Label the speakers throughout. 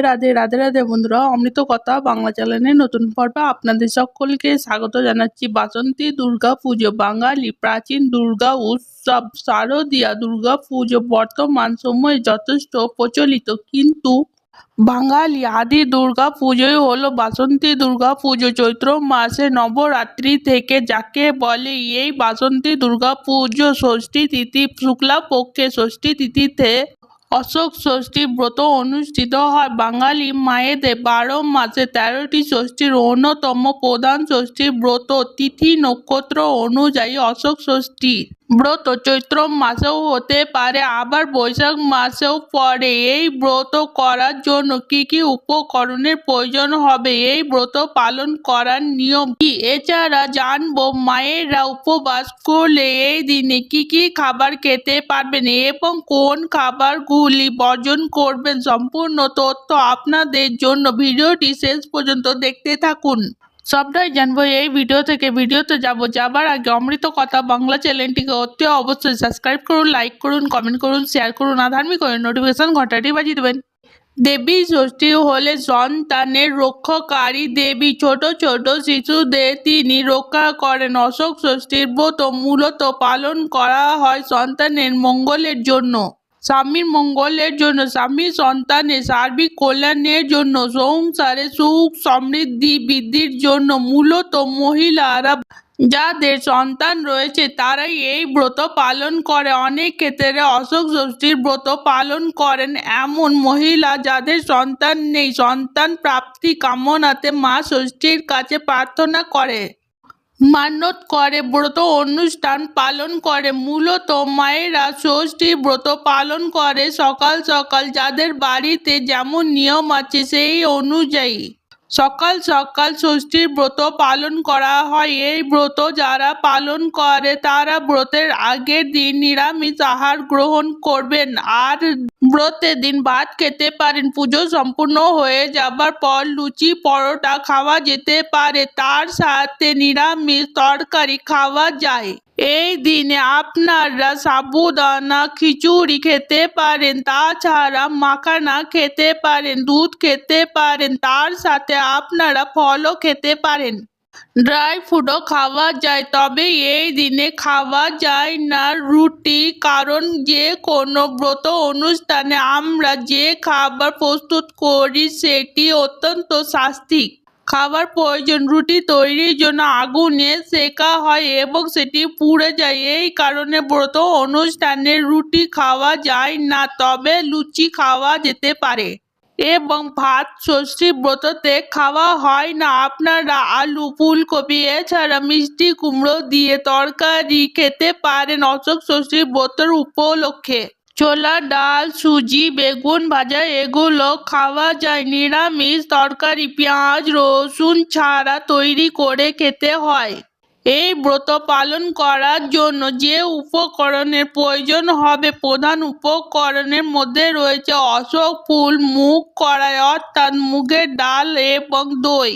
Speaker 1: রাধে রাধে রাধে বন্ধুরা অমৃত কথা বাংলা চ্যানেলের নতুন পর্বে আপনাদের সকলকে স্বাগত জানাচ্ছি। বাসন্তী দুর্গা পুজো, বাঙালি প্রাচীন দুর্গা উৎসব, শারদীয়া দুর্গা পুজো, বর্তমান সময়ে যথেষ্ট প্রচলিত। কিন্তু বাঙালি আদি দুর্গা পুজোই হলো বাসন্তী দুর্গা পুজো। চৈত্র মাসে নবরাত্রি থেকে যাকে বলে এই বাসন্তী দুর্গা পুজো, ষষ্ঠী তিথি, শুক্লা পক্ষে ষষ্ঠী তিথিতে অশোক ষষ্ঠী ব্রত অনুষ্ঠিত হয়। বাঙালি মায়েদের বারো মাসে তেরোটি ষষ্ঠীর অন্যতম প্রধান ষষ্ঠী ব্রত তিথি নক্ষত্র অনুযায়ী অশোক ষষ্ঠী। ব্রত চৈত্র মাসেও হতে পারে, আবার বৈশাখ মাসেও পড়ে। এই ব্রত করার জন্য কি কি উপকরণের প্রয়োজন হবে? এই ব্রত পালন করার নিয়ম কি? এছাড়া জানব, মায়েরা উপবাস করলে এই দিনে কি কি খাবার খেতে পারবেন এবং কোন খাবারগুলি বর্জন করবেন? সম্পূর্ণ তথ্য আপনাদের জন্য। ভিডিওটি শেষ পর্যন্ত দেখতে থাকুন। সবটাই জানব। এই ভিডিও থেকে ভিডিওতে যাব। যাবার আগে অমৃত কথা বাংলা চ্যানেলটিকে অতি অবশ্যই সাবস্ক্রাইব করুন লাইক করুন কমেন্ট করুন শেয়ার করুন আধার্মিক ধার্মিক করে নোটিফিকেশন ঘন্টাটি বাজিয়ে দেবেন। দেবী ষষ্ঠী হলে সন্তানের রক্ষাকারী দেবী, ছোট ছোট শিশুদের তিনি রক্ষা করেন। অশোক ষষ্ঠীর ব্রত মূলত পালন করা হয় সন্তানের মঙ্গলের জন্য। স্বামীর মঙ্গলের জন্য স্বামী সন্তানের সার্বিক কল্যাণের জন্য, সংসারে সুখ সমৃদ্ধি বৃদ্ধির জন্য মূলত মহিলারা যাদের সন্তান রয়েছে তারাই এই ব্রত পালন করে। অনেক ক্ষেত্রে অশোক ষষ্ঠীর ব্রত পালন করেন এমন মহিলা যাদের সন্তান নেই। সন্তান প্রাপ্তি কামনাতে মা ষষ্ঠীর কাছে প্রার্থনা করে। মানত করে, ব্রত অনুষ্ঠান পালন করে, মূলত মায়েরা ষষ্ঠী ব্রত পালন করে সকাল সকাল যাদের বাড়িতে যেমন নিয়ম আছে সেই অনুযায়ী। সকাল সকাল ষষ্ঠীর ব্রত পালন করা হয়। এই ব্রত যারা পালন করে, তারা ব্রতের আগের দিন নিরামিষ আহার গ্রহণ করবেন। আর ব্রতের দিন ভাত খেতে পারেন। পুজো সম্পূর্ণ হয়ে যাবার পর লুচি, পরোটা খাওয়া যেতে পারে। তার সাথে নিরামিষ তরকারি খাওয়া যায়। এই দিনে আপনারা সাবুদানা খিচুড়ি খেতে পারেন, তাছাড়া মাখানা খেতে পারেন, দুধ খেতে পারেন, তার সাথে আপনারা ফলও খেতে পারেন। ড্রাই ফ্রুটও খাওয়া যায়, তবে এই দিনে খাওয়া যায় না রুটি, কারণ যে কোনো ব্রত অনুষ্ঠানে আমরা যে খাবার প্রস্তুত করি, সেটি অত্যন্ত শাস্তিক খাবার প্রয়োজন, রুটি তৈরির জন্য আগুনে সেকা হয় এবং সেটি পুড়ে যায়। এই কারণে ব্রত অনুষ্ঠানে রুটি খাওয়া যায় না, তবে লুচি খাওয়া যেতে পারে এবং ভাত, ষষ্ঠী ব্রততে খাওয়া হয় না। আপনারা আলু, ফুলকপি, এছাড়া মিষ্টি কুমড়ো দিয়ে তরকারি খেতে পারেন অশোক ষষ্ঠী ব্রতের উপলক্ষে। ছোলা, ডাল, সুজি, বেগুন ভাজা, এগুলো খাওয়া যায়। নিরামিষ তরকারি, পেঁয়াজ, রসুন ছাড়া তৈরি করে খেতে হয়। এই ব্রত পালন করার জন্য যে উপকরণের প্রয়োজন হবে, প্রধান উপকরণের মধ্যে রয়েছে অশোক ফুল, মুগ কড়াই, অর্থাৎ মুগের ডাল এবং দই।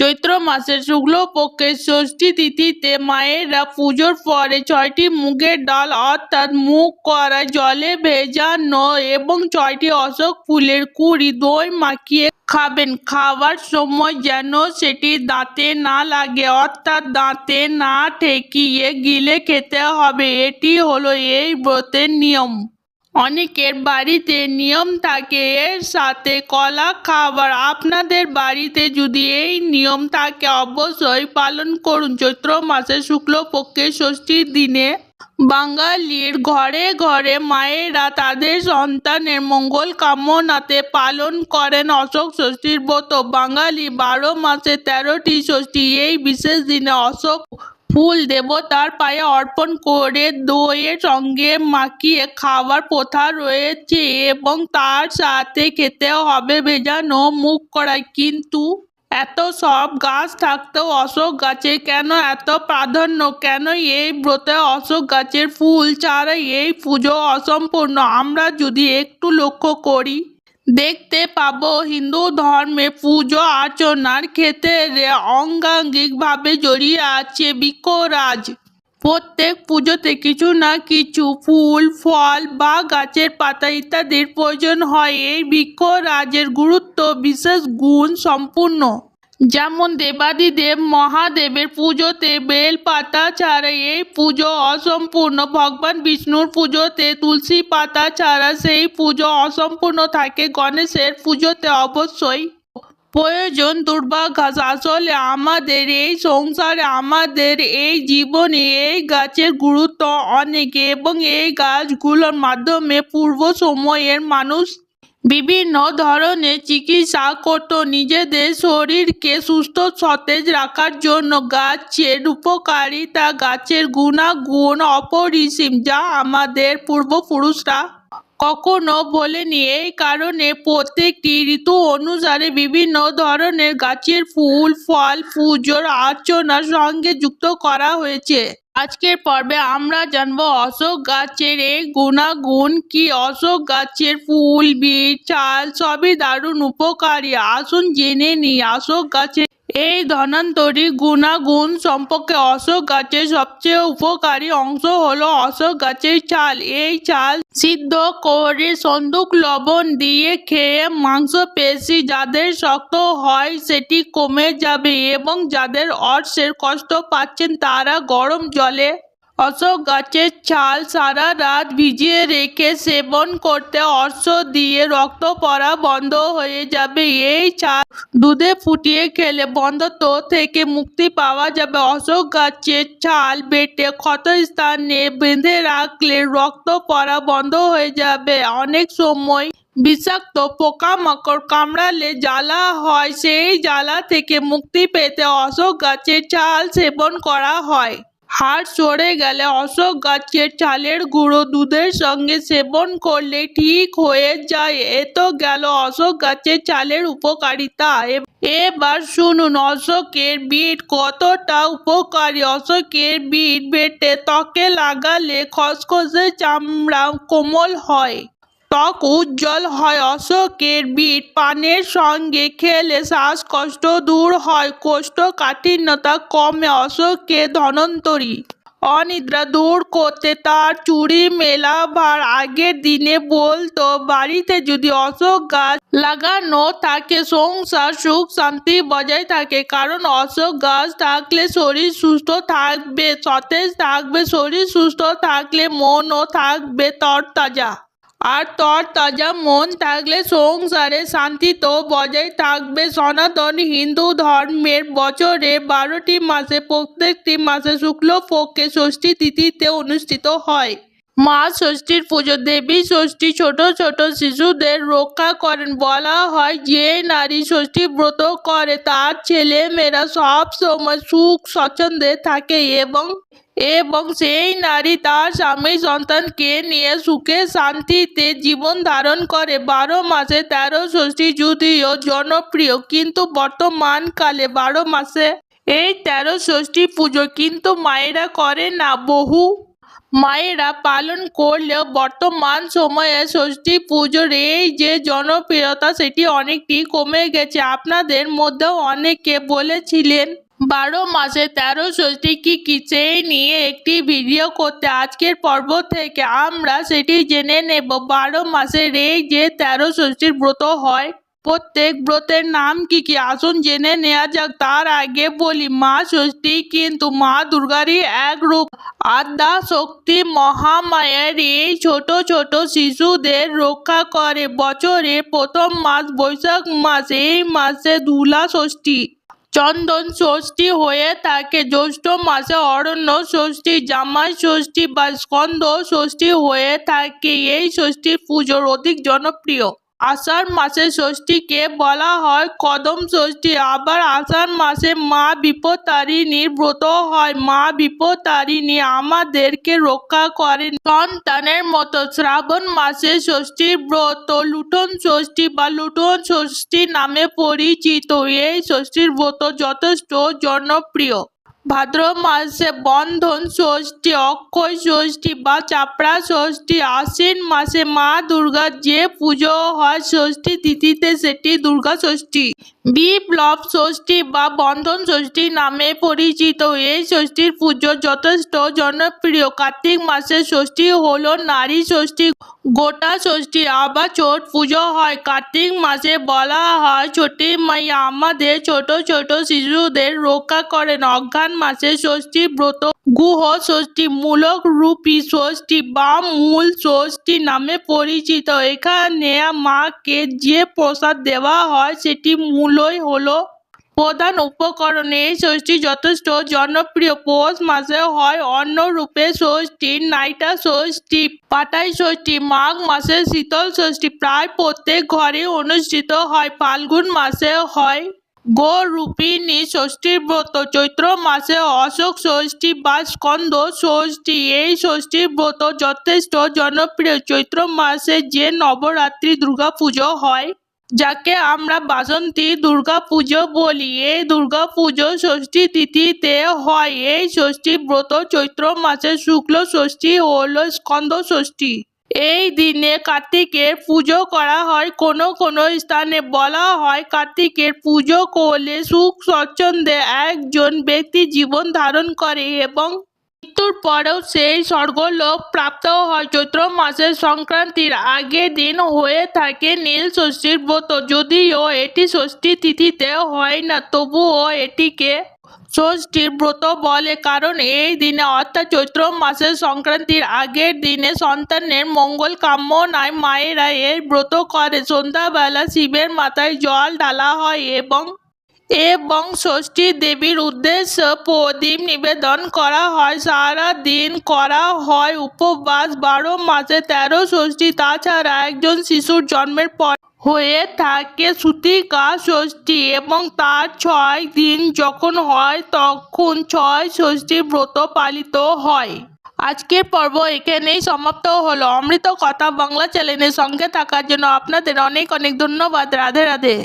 Speaker 1: চৈত্র মাসের শুক্লপক্ষের ষষ্ঠী তিথিতে মায়েরা পুজোর পরে ছয়টি মুগের ডাল অর্থাৎ মুগ করা জলে ভেজানো এবং ছয়টি অশোক ফুলের কুড়ি, দই মাখিয়ে খাবেন। খাওয়ার সময় যেন সেটি দাঁতে না লাগে, অর্থাৎ দাঁতে না ঠেকিয়ে গিলে খেতে হবে। এটি হলো এই ব্রতের নিয়ম। অনেকের বাড়িতে নিয়ম থাকে, এর সাথে কলা খাবার। আপনাদের বাড়িতে যদি এই নিয়ম থাকে, অবশ্যই পালন করুন। চৈত্র মাসে শুক্লপক্ষের ষষ্ঠীর দিনে বাঙালির ঘরে ঘরে মায়েরা তাদের সন্তানের মঙ্গল কামনাতে পালন করেন অশোক ষষ্ঠীর ব্রত। বাঙালি বারো মাসে তেরোটি ষষ্ঠী। এই বিশেষ দিনে অশোক ফুল দেবতার পায়ে অর্পণ করে দইয়ের সঙ্গে মাখিয়ে খাওয়ার প্রথা রয়েছে এবং তার সাথে খেতে হবে ভেজানো মুখ করাই কিন্তু এত সব গাছ থাকতেও অশোক গাছে কেন এত প্রাধান্য? কেন এই ব্রতে অশোক গাছের ফুল ছাড়া এই পুজো অসম্পূর্ণ? আমরা যদি একটু লক্ষ্য করি দেখতে পাব। হিন্দু ধর্মে পুজো অর্চনার ক্ষেত্রে অঙ্গাঙ্গিকভাবে জড়িয়ে আছে বিকরাজ। প্রত্যেক পুজোতে কিছু না কিছু ফুল, ফল বা গাছের পাতা ইত্যাদির প্রয়োজন হয়। এই বৃক্ষ রাজের গুরুত্ব বিশেষ গুণ সম্পূর্ণ। যেমন দেবাদিদেব মহাদেবের পুজোতে বেল পাতা ছাড়া এই পুজো অসম্পূর্ণ। ভগবান বিষ্ণুর পুজোতে তুলসী পাতা ছাড়া সেই পুজো অসম্পূর্ণ থাকে। গণেশের পুজোতে অবশ্যই প্রয়োজন দুর্ভাগ্যাস আসলে আমাদের এই সংসারে, আমাদের এই জীবনে এই গাছের গুরুত্ব অনেক এবং এই গাছগুলোর মাধ্যমে পূর্ব সময়ের মানুষ বিভিন্ন ধরনের চিকিৎসা করতো। নিজেদের শরীরকে সুস্থ সতেজ রাখার জন্য গাছের উপকারিতা, গাছের গুণাগুণ অপরিসীম, যা আমাদের পূর্বপুরুষরা কখনো বলেনি। এই কারণে প্রত্যেকটি ঋতু অনুসারে বিভিন্ন ধরনের গাছের ফুল, ফল, পুজোর আর্চনার সঙ্গে যুক্ত করা হয়েছে। আজকের পর্বে আমরা জানব অশোক গাছের এই গুণাগুণ কি? অশোক গাছের ফুল, বীজ, চাল সবই দারুণ উপকারী। আসুন জেনে নিই, অশোক গাছের এই ধনান্তরী গুণাগুণ সম্পর্কে অশোক গাছের সবচেয়ে উপকারী অংশ হলো অশোক গাছের চাল। এই চাল সিদ্ধ করে সন্দুক লবণ দিয়ে খেয়ে মাংসপেশি যাদের শক্ত হয় সেটি কমে যাবে এবং যাদের অর্শের কষ্ট পাচ্ছেন তারা গরম জলে অশোক গাছের ছাল সারা রাত ভিজিয়ে রেখে সেবন করতে অর্শ দিয়ে রক্ত পড়া বন্ধ হয়ে যাবে। এই ছাল দুধে ফুটিয়ে খেলে বন্ধত্ব থেকে মুক্তি পাওয়া যাবে। অশোক গাছের ছাল বেটে ক্ষত স্থানে বেঁধে রাখলে রক্ত পড়া বন্ধ হয়ে যাবে। অনেক সময় বিষাক্ত পোকামাকড় কামড়ালে জ্বালা হয়, সেই জ্বালা থেকে মুক্তি পেতে অশোক গাছের ছাল সেবন করা হয়। হাড় সরে গেলে অশোক গাছের চালের গুঁড়ো দুধের সঙ্গে সেবন করলে ঠিক হয়ে যায়। এ তো গেল অশোক গাছের চালের উপকারিতা। এবার শুনুন, অশোকের বিট কতটা উপকারী? অশোকের বিট বেটে ত্বকে লাগালে খসখসে চামড়া কোমল হয়। ত্বক উজ্জ্বল হয়, অশোকের বিট পানের সঙ্গে খেলে শ্বাসকষ্ট দূর হয়, কোষ্ঠকাঠিন্যতা কমে অশোকের ধনন্তরী। অনিদ্রা দূর করতে তার চুড়ি মেলাবার আগের দিনে বলতো, বাড়িতে যদি অশোক গাছ লাগানো থাকে, সংসার সুখ শান্তি বজায় থাকে, কারণ অশোক গাছ থাকলে শরীর সুস্থ থাকবে, সতেজ থাকবে, শরীর সুস্থ থাকলে মনও থাকবে তরতাজা। আর তরতাজা মন থাকলে সংসারে শান্তি তো বজায় থাকবে। সনাতন হিন্দু ধর্মের বছরে বারোটি মাসে, প্রত্যেকটি মাসে শুক্লপক্ষে ষষ্ঠী তিথিতে অনুষ্ঠিত হয়। মা ষষ্ঠীর পুজো, দেবী ষষ্ঠী, ছোট ছোট শিশুদের রক্ষা করেন। বলা হয়, যে নারী ষষ্ঠী ব্রত করে, তার ছেলে মেয়েরা সব সময় সুখ স্বচ্ছন্দে থাকে এবং এবং সেই নারী তার স্বামী সন্তানকে নিয়ে সুখে, শান্তিতে জীবন ধারণ করে। বারো মাসে তেরো ষষ্ঠী যদিও জনপ্রিয়, কিন্তু বর্তমানকালে বারো মাসে এই তেরো ষষ্ঠী পুজো কিন্তু মায়েরা করে না। বহু মায়েরা পালন করলেও বর্তমান সময়ে ষষ্ঠী পুজোর এই যে জনপ্রিয়তা, সেটি অনেকটি কমে গেছে। আপনাদের মধ্যেও অনেকে বলেছিলেন বারো মাসে তেরো কি কি সেই নিয়ে একটি ভিডিও করতে? আজকের পর্ব থেকে আমরা সেটি জেনে নেব। বারো মাসের এই যে তেরো ষষ্ঠীর ব্রত হয়, প্রত্যেক ব্রতের নাম কি কি? আসুন জেনে নেওয়া যাক। তার আগে বলি, মা ষষ্ঠী কিন্তু মা দুর্গারই এক রূপ। শক্তি মহামায়ের এই ছোট ছোট শিশুদের রক্ষা করে। বছরের প্রথম মাস, বৈশাখ মাস, এই মাসে ধুলা ষষ্ঠী। চন্দন ষষ্ঠী হয়ে থাকে। জ্যৈষ্ঠ মাসে অরণ্য ষষ্ঠী, জামাই ষষ্ঠী বা স্কন্দ ষষ্ঠী হয়ে থাকে। এই ষষ্ঠীর পুজোর অধিক জনপ্রিয়। আষাঢ় মাসে ষষ্ঠীকে বলা হয় কদম ষষ্ঠী। আবার আষাঢ় মাসে মা বিপত্তারিণীর ব্রত হয়। মা বিপত্তারিণী আমাদেরকে রক্ষা করেন। সন্তানের মতো শ্রাবণ মাসে ষষ্ঠীর ব্রত লুঠন ষষ্ঠী বা লুঠন ষষ্ঠী নামে পরিচিত। এই ষষ্ঠীর ব্রত যথেষ্ট জনপ্রিয়। ভাদ্র মাসে বন্ধন ষষ্ঠী, অক্ষয় ষষ্ঠী বা চাপড়া ষষ্ঠী, আশ্বিন মাসে মা দুর্গার যে পুজো হয় ষষ্ঠী তিথিতে সেটি দুর্গা ষষ্ঠী। বিপ্লব ষষ্ঠী বা বন্ধন ষষ্ঠী নামে পরিচিত। এই ষষ্ঠীর পুজো যথেষ্ট জনপ্রিয়। কার্তিক মাসের ষষ্ঠী হলো নারী ষষ্ঠী, গোটা ষষ্ঠী আবার চোট পুজো হয়। কার্তিক মাসে বলা হয়, ছোটি মাইয়া, আমাদের ছোট ছোট শিশুদের রক্ষা করেন। অজ্ঞান মাসে ষষ্ঠী, ব্রত, গুহ ষষ্ঠী, মূলক রূপী ষষ্ঠী বা মূল ষষ্ঠী নামে পরিচিত। এখানে মাকে যে প্রসাদ দেওয়া হয় সেটি মূলই হলো প্রধান উপকরণ। এই ষষ্ঠী যথেষ্ট জনপ্রিয়। পৌষ মাসে হয় অন্য রূপে ষষ্ঠী, নাইটা ষষ্ঠী, পাটাই ষষ্ঠী, মাঘ মাসে শীতল ষষ্ঠী। প্রায় প্রত্যেক ঘরে অনুষ্ঠিত হয়। ফাল্গুন মাসে হয় গৌরূপিণী ষষ্ঠীর ব্রত, চৈত্র মাসে অশোক ষষ্ঠী বা স্কন্দ ষষ্ঠী। এই ষষ্ঠীর ব্রত যথেষ্ট জনপ্রিয়। চৈত্র মাসে যে নবরাত্রি দুর্গা পুজো হয়, যাকে আমরা বাসন্তী দুর্গা পুজো বলি, এই দুর্গা পুজো ষষ্ঠী তিথিতে হয়। এই ষষ্ঠী ব্রত চৈত্র মাসে শুক্ল ষষ্ঠী হল স্কন্দ ষষ্ঠী। এই দিনে কার্তিকের পুজো করা হয়। কোনো কোনো স্থানে বলা হয় কার্তিকের পুজো করলে সুখ স্বচ্ছন্দে একজন ব্যক্তি জীবন ধারণ করে এবং মৃত্যুর পরেও সেই স্বর্গলোক প্রাপ্ত হয়। চৈত্র মাসের সংক্রান্তির আগের দিন হয়ে থাকে নীল ষষ্ঠীর ব্রত। যদিও এটি ষষ্ঠী তিথিতে হয় না, তবুও এটিকে ষষ্ঠীর ব্রত বলে কারণ এই দিনে অর্থাৎ চৈত্র মাসের সংক্রান্তির আগের দিনে সন্তানের মঙ্গল কামনায় মায়েরা এর ব্রত করে। সন্ধ্যাবেলা শিবের মাথায় জল ঢালা হয় এবং এবং ষষ্ঠী দেবীর উদ্দেশ্যে প্রদীপ নিবেদন করা হয়। সারা দিন করা হয়। উপবাস বারো মাসে তেরো ষষ্ঠী। তাছাড়া একজন শিশুর জন্মের পর হয়ে থাকে সুতিকা ষষ্ঠী এবং তার ছয় দিন যখন হয় তখন ছয় ষষ্ঠী ব্রত পালিত হয়। আজকের পর্ব এখানেই সমাপ্ত হলো। অমৃত কথা বাংলা চ্যানেলের সঙ্গে থাকার জন্য আপনাদের অনেক অনেক ধন্যবাদ। রাধে রাধে।